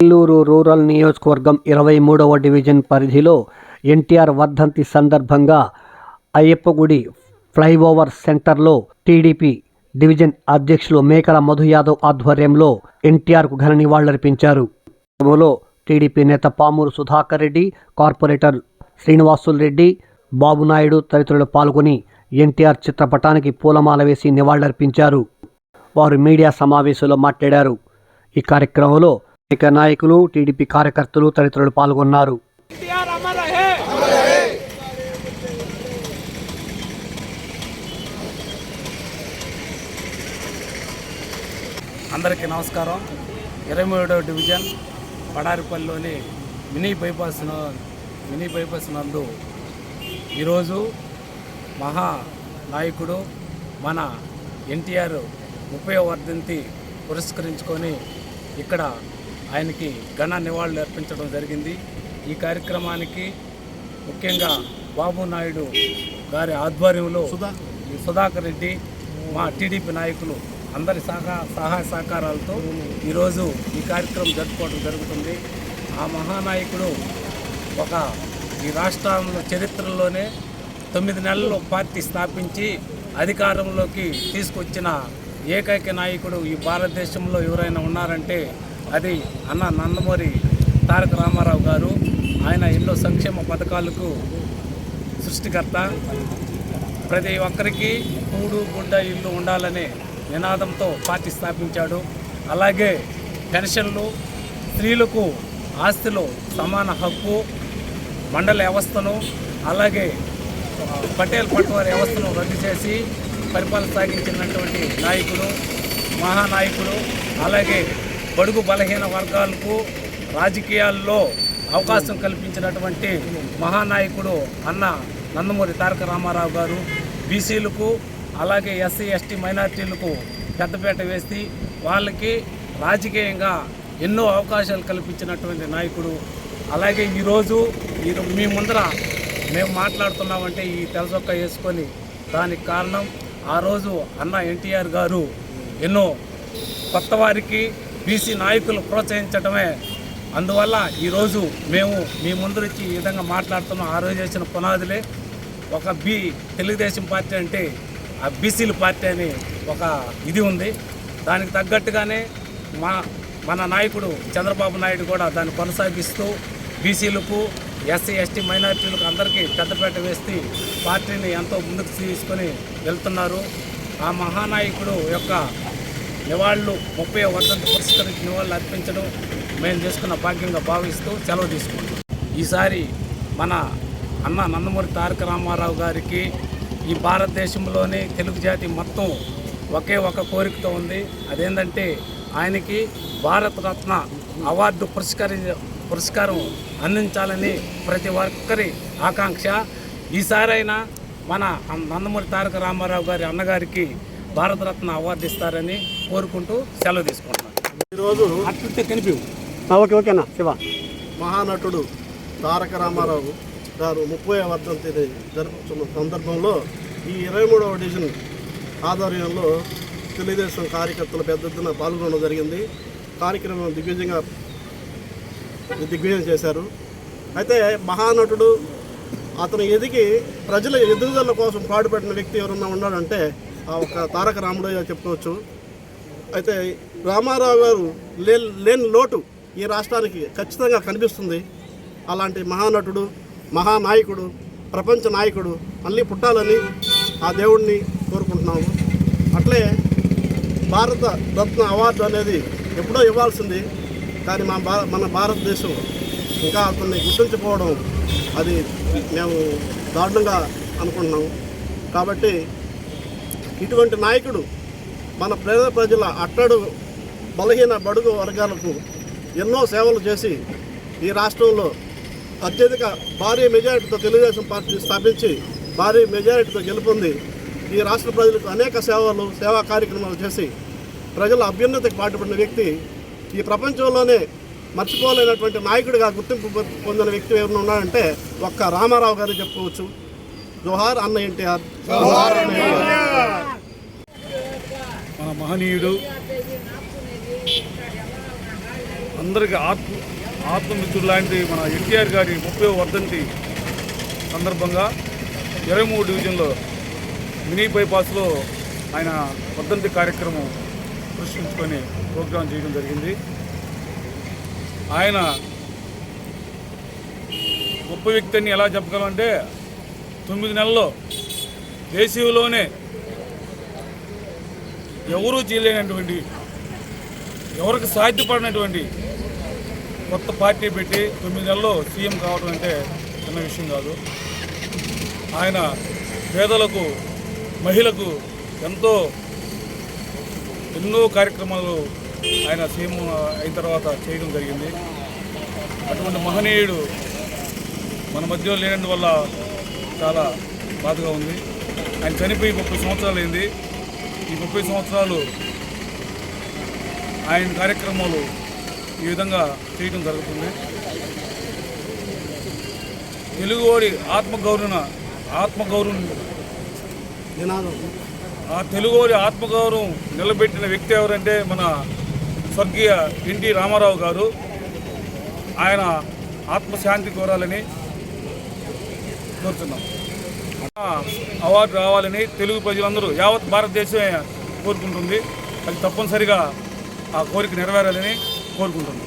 Nellore rural నియోజకవర్గం ఇరవై మూడవ డివిజన్ పరిధిలో ఎన్టీఆర్ వర్ధంతి సందర్భంగా అయ్యప్పగుడి ఫ్లైఓవర్ సెంటర్లో టీడీపీ డివిజన్ అధ్యక్షులు మేకల మధు యాదవ్ ఆధ్వర్యంలో ఎన్టీఆర్కు ఘన నివాళులర్పించారు. టీడీపీ నేత పామూరు సుధాకర్ రెడ్డి కార్పొరేటర్ శ్రీనివాసులు రెడ్డి బాబునాయుడు తదితరులు పాల్గొని ఎన్టీఆర్ చిత్రపటానికి పూలమాల వేసి నివాళులర్పించారు. వారు మీడియా సమావేశంలో మాట్లాడారు. ఈ కార్యక్రమంలో అనేక నాయకులు టీడీపీ కార్యకర్తలు తదితరులు పాల్గొన్నారు. అందరికీ నమస్కారం. ఇరవై మూడవ డివిజన్ పడారిపల్లిలోని మినీ బైపాస్ మినీ బైపాస్ నందు ఈరోజు మహా నాయకుడు మన ఎన్టీఆర్ ముప్పై వర్ధంతి పురస్కరించుకొని ఇక్కడ ఆయనకి ఘన నివాళులు అర్పించడం జరిగింది. ఈ కార్యక్రమానికి ముఖ్యంగా బాబు నాయుడు గారి ఆధ్వర్యంలో సుధాకర్ రెడ్డి మా టీడీపీ నాయకులు అందరి సహా సహాయ సహకారాలతో ఈరోజు ఈ కార్యక్రమం జరుపుకోవడం జరుగుతుంది. ఆ మహానాయకుడు ఒక ఈ రాష్ట్రంలో చరిత్రలోనే తొమ్మిది నెలల్లో పార్టీ స్థాపించి అధికారంలోకి తీసుకొచ్చిన ఏకైక నాయకుడు ఈ భారతదేశంలో ఎవరైనా ఉన్నారంటే అది అన్న నందమూరి తారక రామారావు గారు ఆయన ఎన్నో సంక్షేమ పథకాలకు సృష్టికర్త. ప్రతి ఒక్కరికి మూడు గుడ్డ ఇల్లు ఉండాలనే నినాదంతో పార్టీ స్థాపించాడు. అలాగే పెన్షన్లు స్త్రీలకు ఆస్తిలో సమాన హక్కు మండల వ్యవస్థను అలాగే పటేల్ పట్వారి వ్యవస్థను రద్దు చేసి పరిపాలన సాగించినటువంటి నాయకుడు మహానాయకుడు అలాగే బడుగు బలహీన వర్గాలకు రాజకీయాల్లో అవకాశం కల్పించినటువంటి మహానాయకుడు అన్న నందమూరి తారక రామారావు గారు బీసీలకు అలాగే ఎస్సీ ఎస్టీ మైనార్టీలకు పెద్దపేట వేసి వాళ్ళకి రాజకీయంగా ఎన్నో అవకాశాలు కల్పించినటువంటి నాయకుడు. అలాగే ఈరోజు మీరు మీ ముందర మేము మాట్లాడుతున్నామంటే ఈ తెలసొక్క వేసుకొని దానికి కారణం ఆ రోజు అన్న ఎన్టీఆర్ గారు ఎన్నో కొత్త వారికి బీసీ నాయకులు ప్రోత్సహించడమే అందువల్ల ఈరోజు మేము మీ ముందరికి ఈ విధంగా మాట్లాడుతున్నాం. ఆ రోజు చేసిన పునాదులే ఒక బి తెలుగుదేశం పార్టీ అంటే ఆ బీసీల పార్టీ అని ఒక ఇది ఉంది. దానికి తగ్గట్టుగానే మా మన నాయకుడు చంద్రబాబు నాయుడు కూడా దాన్ని కొనసాగిస్తూ బీసీలకు ఎస్సీ ఎస్టీ మైనారిటీలకు అందరికీ పెద్దపేట వేసి పార్టీని ఎంతో ముందుకు తీసుకొని వెళ్తున్నారు. ఆ మహానాయకుడు యొక్క నివాళులు ముప్పై వర్ధంతి పురస్కరించి నివాళులు అర్పించడం మేము చేసుకున్న భాగ్యంగా భావిస్తూ సెలవు తీసుకుంటాం ఈసారి మన అన్న నందమూరి తారక రామారావు గారికి ఈ భారతదేశంలోని తెలుగు జాతి మొత్తం ఒకే ఒక కోరికతో ఉంది. అదేంటంటే ఆయనకి భారతరత్న అవార్డు పురస్కరి పురస్కారం అందించాలని ప్రతి ఒక్కరి ఆకాంక్ష. ఈసారైనా మన నందమూరి తారక రామారావు గారి అన్నగారికి భారతరత్న అవార్డు ఇస్తారని కోరుకుంటూ సెలవు తీసుకుంటున్నాను. ఈరోజు అట్లుంటే కనిపి ఓకే ఓకేనా శివ? మహానటుడు తారక రామారావు గారు ముప్పై వర్ధంతిని జరుపుతున్న సందర్భంలో ఈ ఇరవై మూడవ డివిజన్ ఆధ్వర్యంలో తెలుగుదేశం కార్యకర్తలు పెద్ద ఎత్తున పాల్గొనడం జరిగింది. కార్యక్రమం దిగ్విజయంగా దిగ్విజయం చేశారు. అయితే మహానటుడు అతను ఎదిగి ప్రజల ఎదుగుదల కోసం పాటుపడిన వ్యక్తి ఎవరన్నా ఉన్నాడంటే ఒక తారక రాముడయ్య చెప్పుకోవచ్చు. అయితే రామారావు గారు లే లేని లోటు ఈ రాష్ట్రానికి ఖచ్చితంగా కనిపిస్తుంది. అలాంటి మహానటుడు మహానాయకుడు ప్రపంచ నాయకుడు మళ్ళీ పుట్టాలని ఆ దేవుణ్ణి కోరుకుంటున్నాము. అట్లే భారత రత్న అవార్డు అనేది ఎప్పుడో ఇవ్వాల్సింది. కానీ మా భా మన భారతదేశం ఇంకా అతన్ని గుర్తించుకోవడం అది మేము దారుణంగా అనుకుంటున్నాము. కాబట్టి ఇటువంటి నాయకుడు మన పేద ప్రజల అట్టడు బలహీన బడుగు వర్గాలకు ఎన్నో సేవలు చేసి ఈ రాష్ట్రంలో అత్యధిక భారీ మెజారిటీతో తెలుగుదేశం పార్టీ స్థాపించి భారీ మెజారిటీతో గెలుపొంది ఈ రాష్ట్ర ప్రజలకు అనేక సేవలు సేవా కార్యక్రమాలు చేసి ప్రజల అభ్యున్నతికి పాటుపడిన వ్యక్తి ఈ ప్రపంచంలోనే మర్చిపోలేనటువంటి నాయకుడిగా గుర్తింపు పొందిన వ్యక్తి ఎవరైనా ఉన్నాడంటే ఒక్క రామారావు గారు చెప్పుకోవచ్చు. జోహార్ అన్న ఎన్టీఆర్. జోహార్ అన్న ఎన్టీఆర్. మన మహనీయుడు. అందరికీ ఆత్మ ఆత్మమిత్రుడు లాంటి మన ఎన్టీఆర్ గారి ముప్పై వర్ధంతి సందర్భంగా ఇరవై మూడు డివిజన్లో మినీ బైపాస్లో ఆయన వర్ధంతి కార్యక్రమం సృష్టించుకొని ప్రోగ్రాం చేయడం జరిగింది. ఆయన గొప్ప వ్యక్తి అని ఎలా చెప్పగలంటే తొమ్మిది నెలల్లో దేశీయంలోనే ఎవరూ చేయలేనటువంటి ఎవరికి సాధ్యపడినటువంటి కొత్త పార్టీ పెట్టి తొమ్మిది నెలల్లో సీఎం కావడం అంటే చిన్న విషయం కాదు. ఆయన పేదలకు మహిళకు ఎంతో ఎన్నో కార్యక్రమాలు ఆయన సీఎం అయిన తర్వాత చేయడం జరిగింది. అటువంటి మహనీయుడు మన మధ్యలో లేనందువల్ల చాలా బాధగా ఉంది. ఆయన చనిపోయి ముప్పై సంవత్సరాలు అయింది ఈ ముప్పై సంవత్సరాలు ఆయన కార్యక్రమాలు ఈ విధంగా చేయడం జరుగుతుంది. తెలుగువారి ఆత్మగౌరవ ఆత్మగౌరవం ఆ తెలుగువారి ఆత్మగౌరవం నిలబెట్టిన వ్యక్తి ఎవరంటే మన స్వర్గీయ ఎన్టీ రామారావు గారు. ఆయన ఆత్మశాంతి కోరాలని కోరుతున్నాం. అవార్డు రావాలని తెలుగు ప్రజలందరూ యావత్ భారతదేశమే కోరుకుంటుంది. అది తప్పనిసరిగా ఆ కోరిక నెరవేరాలని కోరుకుంటుంది.